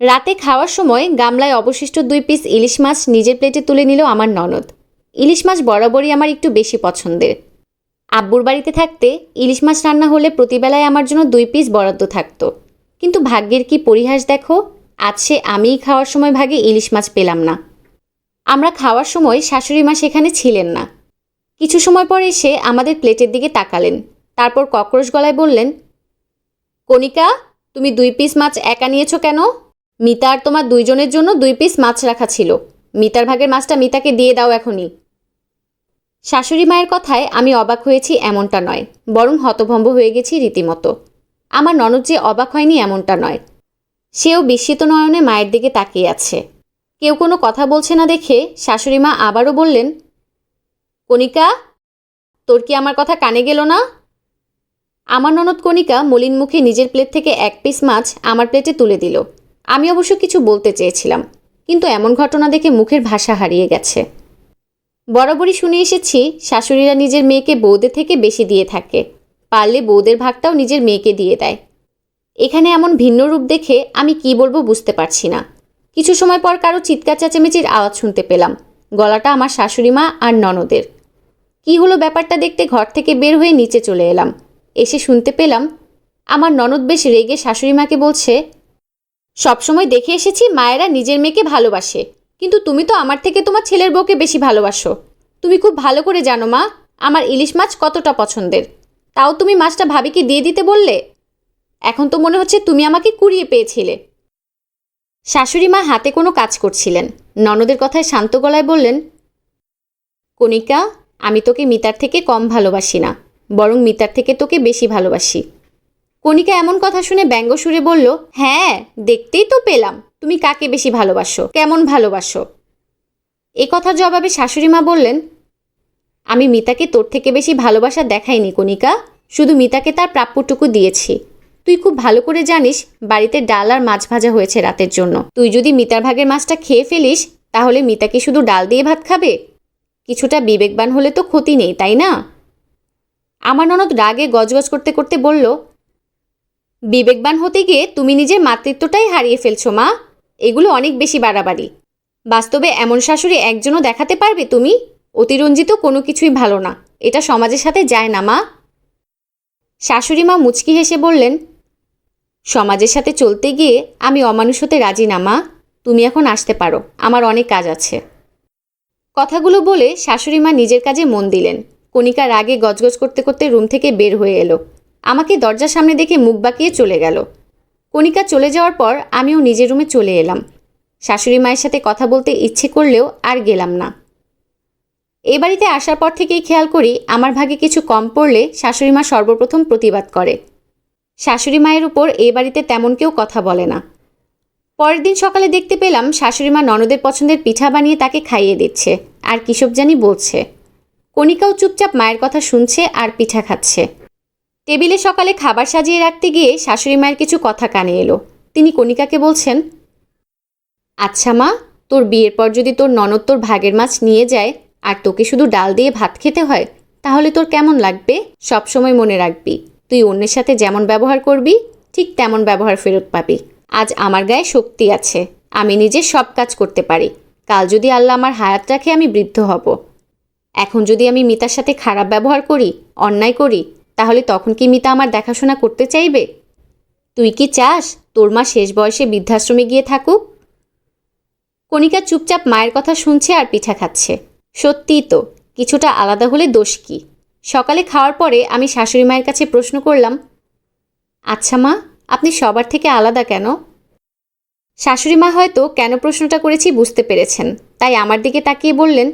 রাতে খাওয়ার সময় গামলায় অবশিষ্ট দুই পিস ইলিশ মাছ নিজের প্লেটে তুলে নিল আমার ননদ। ইলিশ মাছ বরাবরই আমার একটু বেশি পছন্দের। আব্বুর বাড়িতে থাকতে ইলিশ মাছ রান্না হলে প্রতিবেলায় আমার জন্য দুই পিস বরাদ্দ থাকতো। কিন্তু ভাগ্যের কি পরিহাস দেখো, আজ সে আমিই খাওয়ার সময় ভাগে ইলিশ মাছ পেলাম না। আমরা খাওয়ার সময় শাশুড়ি মা সেখানে ছিলেন না। কিছু সময় পর এসে আমাদের প্লেটের দিকে তাকালেন। তারপর ককরোশ গলায় বললেন, কণিকা, তুমি দুই পিস মাছ একা নিয়েছো কেন? মিতা আর তোমার দুইজনের জন্য দুই পিস মাছ রাখা ছিল। মিতার ভাগের মাছটা মিতাকে দিয়ে দাও এখনই। শাশুড়ি মায়ের কথায় আমি অবাক হয়েছি এমনটা নয়, বরং হতভম্ব হয়ে গেছি রীতিমতো। আমার ননদ যে অবাক হয়নি এমনটা নয়। সেও বিস্মিত নয়নে মায়ের দিকে তাকিয়ে আছে। কেউ কোনো কথা বলছে না দেখে শাশুড়ি মা আবারও বললেন, কণিকা, তোর কি আমার কথা কানে গেল না? আমার ননদ কণিকা মলিন মুখে নিজের প্লেট থেকে এক পিস মাছ আমার প্লেটে তুলে দিল। আমি অবশ্য কিছু বলতে চেয়েছিলাম, কিন্তু এমন ঘটনা দেখে মুখের ভাষা হারিয়ে গেছে। বরাবরই শুনে এসেছি, শাশুড়িরা নিজের মেয়েকে বৌদের থেকে বেশি দিয়ে থাকে। পারলে বৌদের ভাগটাও নিজের মেয়েকে দিয়ে দেয়। এখানে এমন ভিন্ন রূপ দেখে আমি কি বলব বুঝতে পারছি না। কিছু সময় পর কারও চিৎকার চেঁচামেচির আওয়াজ শুনতে পেলাম। গলাটা আমার শাশুড়ি মা আর ননদের। কি হলো ব্যাপারটা দেখতে ঘর থেকে বের হয়ে নিচে চলে এলাম। এসে শুনতে পেলাম, আমার ননদ বেশ রেগে শাশুড়ি মাকে বলছে সবসময় দেখে এসেছি মায়েরা নিজের মেয়েকে ভালোবাসে। কিন্তু তুমি তো আমার থেকে তোমার ছেলের বউকে বেশি ভালোবাসো। তুমি খুব ভালো করে জানো মা, আমার ইলিশ মাছ কতটা পছন্দের। তাও তুমি মাছটা ভাবিকে দিয়ে দিতে বললে? এখন তো মনে হচ্ছে তুমি আমাকে কুড়িয়ে পেয়েছিলে। শাশুড়ি মা হাতে কোনো কাজ করছিলেন। ননদের কথায় শান্ত গলায় বললেন, কণিকা, আমি তোকে মিতার থেকে কম ভালোবাসি না, বরং মিতার থেকে তোকে বেশি ভালোবাসি। কণিকা এমন কথা শুনে ব্যঙ্গ সুরে বলল হ্যাঁ দেখতেই তো পেলাম। তুমি কাকে বেশি ভালোবাসো? কেমন ভালোবাসো? এ কথার জবাবে শাশুড়ি মা বললেন, আমি মিতাকে তোর থেকে বেশি ভালোবাসা দেখাইনি, কণিকা। শুধু মিতাকে তার প্রাপ্যটুকু দিয়েছি। তুই খুব ভালো করে জানিস, বাড়িতে ডাল আর মাছ ভাজা হয়েছে রাতের জন্য। তুই যদি মিতার ভাগের মাছটা খেয়ে ফেলিস, তাহলে মিতাকে শুধু ডাল দিয়ে ভাত খাবে? কিছুটা বিবেকবান হলে তো ক্ষতি নেই, তাই না? আমার ননদ রাগে গজগজ করতে করতে বলল বিবেকবান হতে গিয়ে তুমি নিজের মাতৃত্বটাই হারিয়ে ফেলছো, মা। এগুলো অনেক বেশি বাড়াবাড়ি। বাস্তবে এমন শাশুড়ি একজনও দেখাতে পারবে তুমি? অতিরঞ্জিত কোনো কিছুই ভালো না। এটা সমাজের সাথে যায় না, মা। শাশুড়ি মা মুচকি হেসে বললেন, সমাজের সাথে চলতে গিয়ে আমি অমানুষ হতে রাজি না, মা। তুমি এখন আসতে পারো। আমার অনেক কাজ আছে। কথাগুলো বলে শাশুড়ি মা নিজের কাজে মন দিলেন। কণিকা রাগে গজগজ করতে করতে রুম থেকে বের হয়ে এলো। আমাকে দরজার সামনে দেখে মুখ বাঁকিয়ে চলে গেল। কণিকা চলে যাওয়ার পর আমিও নিজের রুমে চলে এলাম। শাশুড়ি মায়ের সাথে কথা বলতে ইচ্ছে করলেও আর গেলাম না। এ বাড়িতে আসার পর থেকেই খেয়াল করি আমার ভাগে কিছু কম পড়লে শাশুড়ি মা সর্বপ্রথম প্রতিবাদ করে। শাশুড়ি মায়ের উপর এ বাড়িতে তেমন কেউ কথা বলে না। পরের দিন সকালে দেখতে পেলাম শাশুড়ি মা ননদের পছন্দের পিঠা বানিয়ে তাকে খাইয়ে দিচ্ছে, আর কিসব জানি বলছে। কণিকাও চুপচাপ মায়ের কথা শুনছে আর পিঠা খাচ্ছে। টেবিলে সকালে খাবার সাজিয়ে রাখতে গিয়ে শাশুড়ি মায়ের কিছু কথা কানে এলো। তিনি কণিকাকে বলছেন আচ্ছা মা, তোর বিয়ের পর যদি তোর ননদ তোর ভাগের মাছ নিয়ে যায় আর তোকে শুধু ডাল দিয়ে ভাত খেতে হয়, তাহলে তোর কেমন লাগবে? সবসময় মনে রাখবি। তুই অন্যের সাথে যেমন ব্যবহার করবি, ঠিক তেমন ব্যবহার ফেরত পাবি। আজ আমার গায়ে শক্তি আছে, আমি নিজে সব কাজ করতে পারি। কাল যদি আল্লাহ আমার হায়াত রাখে, আমি বৃদ্ধ হব। এখন যদি আমি মিতার সাথে খারাপ ব্যবহার করি, অন্যায় করি তাহলে তখন কি মিতা আমার দেখাশোনা করতে চাইবে? তুই কি চাস তোর মা শেষ বয়সে বৃদ্ধাশ্রমে গিয়ে থাকুক? কণিকা চুপচাপ মায়ের কথা শুনছে আর পিঠা খাচ্ছে। সত্যিই তো, কিছুটা আলাদা হলে দোষ কি? সকালে খাওয়ার পরে আমি শাশুড়ি মায়ের কাছে প্রশ্ন করলাম আচ্ছা মা, আপনি সবার থেকে আলাদা কেন? শাশুড়ি মা হয়তো কেন প্রশ্নটা করেছি বুঝতে পেরেছেন, তাই আমার দিকে তাকিয়ে বললেন,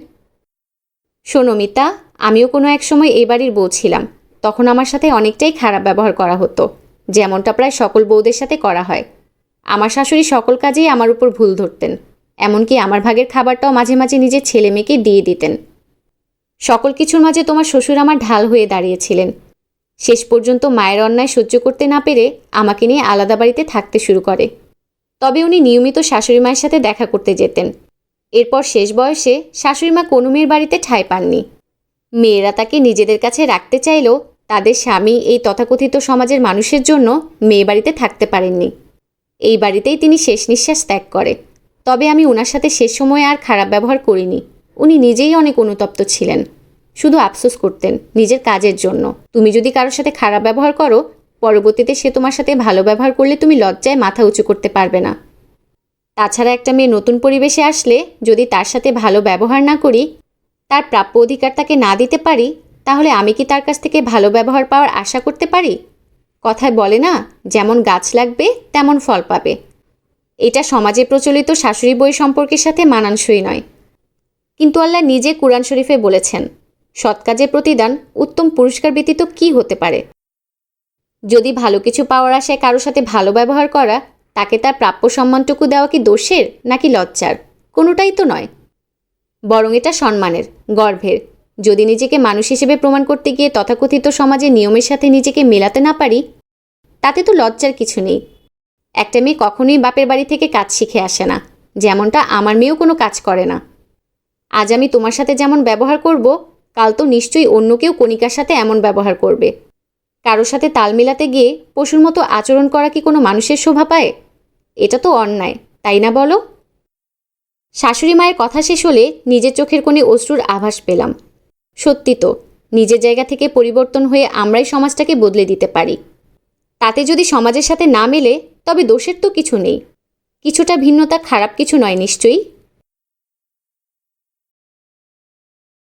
শোনো মিতা, আমিও কোনো এক সময় এই বাড়ির বউ ছিলাম। তখন আমার সাথে অনেকটাই খারাপ ব্যবহার করা হতো, যেমনটা প্রায় সকল বউদের সাথে করা হয়। আমার শাশুড়ি সকল কাজেই আমার উপর ভুল ধরতেন, এমনকি আমার ভাগের খাবারটাও মাঝে মাঝে নিজের ছেলে মেয়েকে দিয়ে দিতেন। সকল কিছুর মাঝে তোমার শ্বশুর আমার ঢাল হয়ে দাঁড়িয়েছিলেন। শেষ পর্যন্ত মায়ের অন্যায় সহ্য করতে না পেরে আমাকে নিয়ে আলাদা বাড়িতে থাকতে শুরু করে। তবে উনি নিয়মিত শাশুড়ি মায়ের সাথে দেখা করতে যেতেন। এরপর শেষ বয়সে শাশুড়ি মা কোনো মেয়ের বাড়িতে ঠাঁই পাননি। মেয়েরা তাকে নিজেদের কাছে রাখতে চাইলেও তাদের স্বামী এই তথাকথিত সমাজের মানুষের জন্য মেয়ে বাড়িতে থাকতে পারেননি। এই বাড়িতেই তিনি শেষ নিঃশ্বাস ত্যাগ করে। তবে আমি ওনার সাথে শেষ সময়ে আর খারাপ ব্যবহার করিনি। উনি নিজেই অনেক অনুতপ্ত ছিলেন। শুধু আফসোস করতেন নিজের কাজের জন্য। তুমি যদি কারোর সাথে খারাপ ব্যবহার করো, পরবর্তীতে সে তোমার সাথে ভালো ব্যবহার করলে তুমি লজ্জায় মাথা উঁচু করতে পারবে না। তাছাড়া একটা মেয়ে নতুন পরিবেশে আসলে যদি তার সাথে ভালো ব্যবহার না করি তার প্রাপ্য অধিকার তাকে না দিতে পারি, তাহলে আমি কি তার কাছ থেকে ভালো ব্যবহার পাওয়ার আশা করতে পারি? কথায় বলে না, যেমন গাছ লাগবে, তেমন ফল পাবে। এটা সমাজে প্রচলিত শাশুড়ি বই সম্পর্কের সাথে মানানসই নয়। কিন্তু আল্লাহ নিজে কোরআন শরীফে বলেছেন, সৎ কাজের প্রতিদান, উত্তম পুরস্কার ব্যতীত কী হতে পারে? যদি ভালো কিছু পাওয়ার আশায় কারোর সাথে ভালো ব্যবহার করা, তাকে তার প্রাপ্য সম্মানটুকু দেওয়া কি দোষের, নাকি লজ্জার? কোনোটাই তো নয়। বরং এটা সম্মানের, গর্ভের। যদি নিজেকে মানুষ হিসেবে প্রমাণ করতে গিয়ে তথাকথিত সমাজে নিয়মের সাথে নিজেকে মেলাতে না পারি, তাতে তো লজ্জার কিছু নেই। একটা মেয়ে কখনোই বাপের বাড়ি থেকে কাজ শিখে আসে না, যেমনটা আমার মেয়েও কোনো কাজ করে না। আজ আমি তোমার সাথে যেমন ব্যবহার করব, কাল তো নিশ্চয়ই অন্য কেউ কণিকার সাথে এমন ব্যবহার করবে। কারোর সাথে তাল মেলাতে গিয়ে পশুর মতো আচরণ করা কি কোনো মানুষের শোভা পায়? এটা তো অন্যায়, তাই না বলো? শাশুড়ি মায়ের কথা শেষ হলে নিজের চোখের কোণে অশ্রুর আভাস পেলাম। সত্যি তো, নিজের জায়গা থেকে পরিবর্তন হয়ে আমরাই সমাজটাকে বদলে দিতে পারি। তাতে যদি সমাজের সাথে না মেলে, তবে দোষের তো কিছু নেই। কিছুটা ভিন্নতা খারাপ কিছু নয় নিশ্চয়ই।